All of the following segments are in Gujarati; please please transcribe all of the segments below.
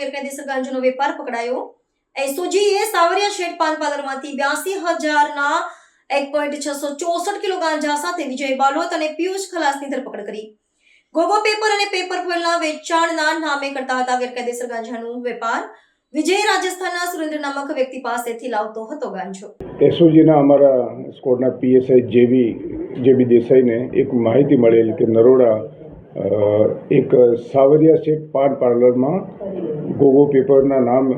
ગેરકાયદેસર ગાંજાનો વેપાર પકડાયો. એસઓજીએ સાવરિયા શેઠ પાન પાર્લરમાંથી બ્યાસી હજારના એક પોઈન્ટ છસો ચોસઠ કિલો ગાંજા સાથે વિજય બાલોત અને પિયુષ ખલાસની ધરપકડ કરી. ગોગો પેપર અને પેપર ફોઇલના વેચાણના નામે કરતા હતા ગેરકાયદેસર ગાંજાનો વેપાર. વિજય રાજસ્થાનના સુરેન્દ્ર નામક વ્યક્તિ પાસેથી લાવતો હતો ગાંજો. એસઓજીના અમારા સ્કોડના પીએસઆઈ જેવી, જેબી દેસાઈને એક માહિતી મળેલ કે નરોડા એક સાવરિયા શેઠ પાન પાર્લરમાં ગોગો પેપરના નામ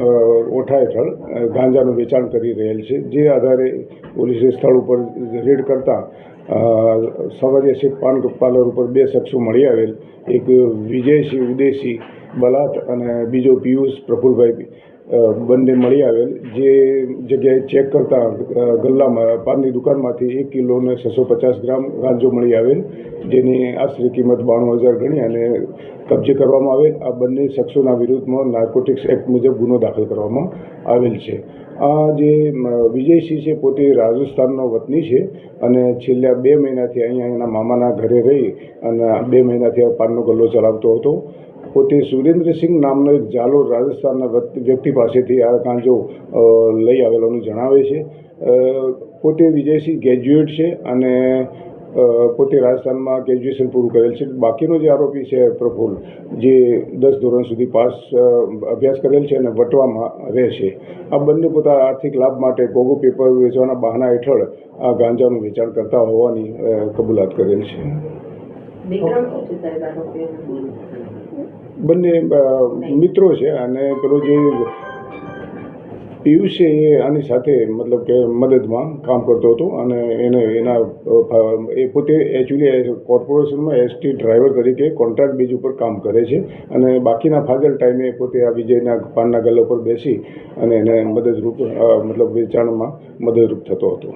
ઓઠા હેઠળ ગાંજાનું વેચાણ કરી રહેલ છે. જે આધારે પોલીસે સ્થળ ઉપર રેડ કરતાં સાવરિયા શેઠ પાન પાર્લર ઉપર બે શખ્સો મળી આવેલ. એક વિજયસિંહ ઉદયસિંહ બલાત અને બીજો પિયુષ પ્રફુલભાઈ બંને મળી આવેલ. જે જગ્યાએ ચેક કરતા ગલ્લામાં, પાનની દુકાનમાંથી એક કિલો ને છસો પચાસ ગ્રામ ગાંજો મળી આવેલ. જેની આશરે કિંમત બાણું હજાર ગણી અને કબજે કરવામાં આવેલ આ બંને શખ્સોના વિરુદ્ધમાં નાર્કોટિક્સ એક્ટ મુજબ ગુનો દાખલ કરવામાં આવેલ છે. આ જે વિજયસિંહ છે, પોતે રાજસ્થાનનો વતની છે અને છેલ્લા બે મહિનાથી અહીંયા એના મામાના ઘરે રહી અને બે મહિનાથી આ પાનનો ગલ્લો ચલાવતો હતો. પોતે સુરેન્દ્રસિંહ નામનો એક જાલોર રાજસ્થાનના વ્યક્તિ- પાસેથી આ ગાંજો લઈ આવેલોનું જણાવે છે. પોતે વિજયસિંહ ગ્રેજ્યુએટ છે અને પોતે રાજસ્થાનમાં ગ્રેજ્યુએશન પૂરું કરેલ છે. બાકીનો જે આરોપી છે પ્રફુલ જે દસ ધોરણ સુધી પાસ અભ્યાસ કરેલ છે અને વટવામાં રહે છે. આ બંને પોતા આર્થિક લાભ માટે ગોગો પેપર વેચવાના બહાના હેઠળ આ ગાંજાનું વેચાણ કરતા હોવાની કબૂલાત કરેલ છે. બંને મિત્રો છે અને પેલો જે પિયુષ એ આની સાથે મતલબ કે મદદમાં કામ કરતો હતો અને એને એના એ પોતે એકચ્યુઅલી કોર્પોરેશનમાં એસટી ડ્રાઈવર તરીકે કોન્ટ્રાક્ટ બેઝ ઉપર કામ કરે છે અને બાકીના ફાજલ ટાઈમે પોતે આ વિજયના પાનના ગલ્લા પર બેસી અને એને મદદરૂપ મતલબ વેચાણમાં મદદરૂપ થતો હતો.